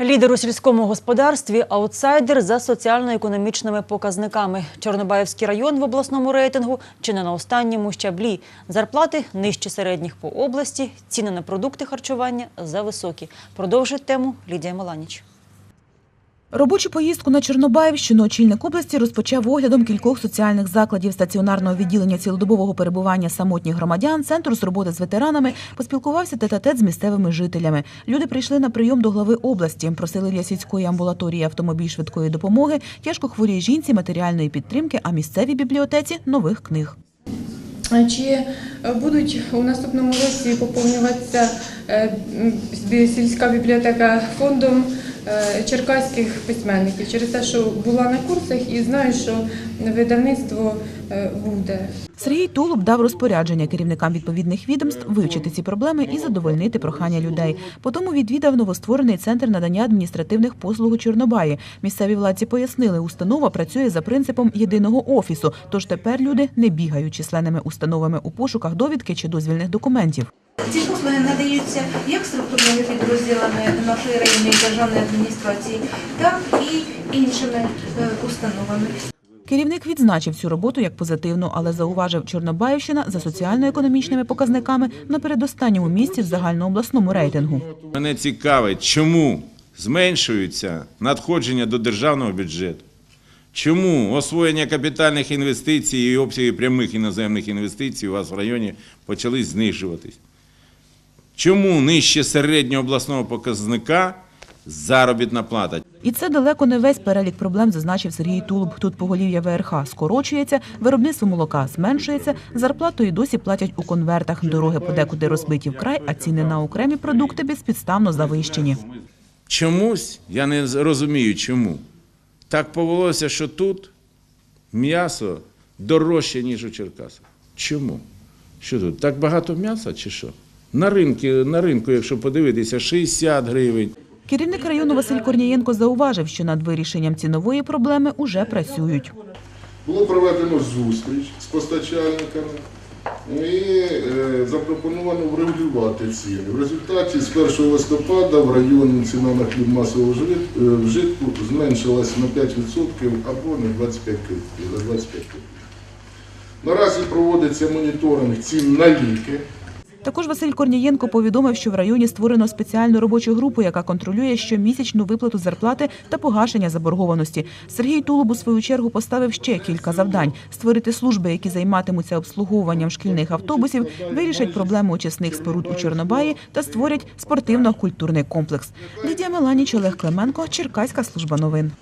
Лідер у сільському господарстві аутсайдер за соціально-економічними показниками. Чорнобаївський район в обласному рейтингу чи не на останньому щаблі. Зарплати нижче середніх по області, ціни на продукти харчування зависокі. Продовжить тему Лідія Маланіч. Робочу поїздку на Чорнобаївщину очільник області розпочав оглядом кількох соціальних закладів стаціонарного відділення цілодобового перебування самотніх громадян, центру з роботи з ветеранами, поспілкувався тет-а-тет з місцевими жителями. Люди прийшли на прийом до глави області, просили для сільської амбулаторії автомобіль швидкої допомоги, тяжко хворій жінці матеріальної підтримки, а місцевій бібліотеці нових книг. Чи будуть у наступному році поповнюватися е, сільська бібліотека фондом черкаських письменників через те, що була на курсах і знаю, що видавництво е, буде. Сергій Тулуб дав розпорядження керівникам відповідних відомств вивчити ці проблеми і задовольнити прохання людей. Потім відвідав новостворений центр надання адміністративних послуг у Чорнобаї. Місцеві владці пояснили, установа працює за принципом єдиного офісу. Тож тепер люди не бігають численними установами у пошуках довідки чи дозвільних документів. Ці послуги надаються як структурними підрозділами нашої районної державної адміністрації, так і іншими е, установами. Керівник відзначив цю роботу як позитивну, але зауважив, Чорнобаївщина за соціально-економічними показниками на передостанньому місці в загальнообласному рейтингу. Мене цікавить, чому зменшуються надходження до державного бюджету. Чому освоєння капітальних інвестицій і обсяги прямих іноземних інвестицій у вас в районі почали знижуватись? Чому нижче середнього обласного показника заробітна плата? І це далеко не весь перелік проблем, зазначив Сергій Тулуб. Тут поголів'я ВРХ скорочується, виробництво молока зменшується, зарплату і досі платять у конвертах. Дороги подекуди розбиті вкрай, а ціни на окремі продукти безпідставно завищені. Чомусь, я не розумію чому. Так повелося, що тут м'ясо дорожче, ніж у Черкасах. Чому? Що тут? Так багато м'яса чи що? На ринку, на ринку, якщо подивитися, 60 гривень. Керівник району Василь Корнієнко зауважив, що над вирішенням цінової проблеми уже працюють. Було проведено зустріч з постачальниками і е, запропоновано врегулювати ціни. В результаті з 1 листопада в районі ціна на хліб масового е, вжитку зменшилась на 5% або на 25 копійок. за 25 копійок. Наразі проводиться моніторинг цін на ліки. Також Василь Корнієнко повідомив, що в районі створено спеціальну робочу групу, яка контролює щомісячну виплату зарплати та погашення заборгованості. Сергій Тулуб у свою чергу поставив ще кілька завдань: створити служби, які займатимуться обслуговуванням шкільних автобусів, вирішать проблему очисних споруд у Чорнобаї та створять спортивно-культурний комплекс. Лідія Меланіч, Олег Клименко, Черкаська служба новин.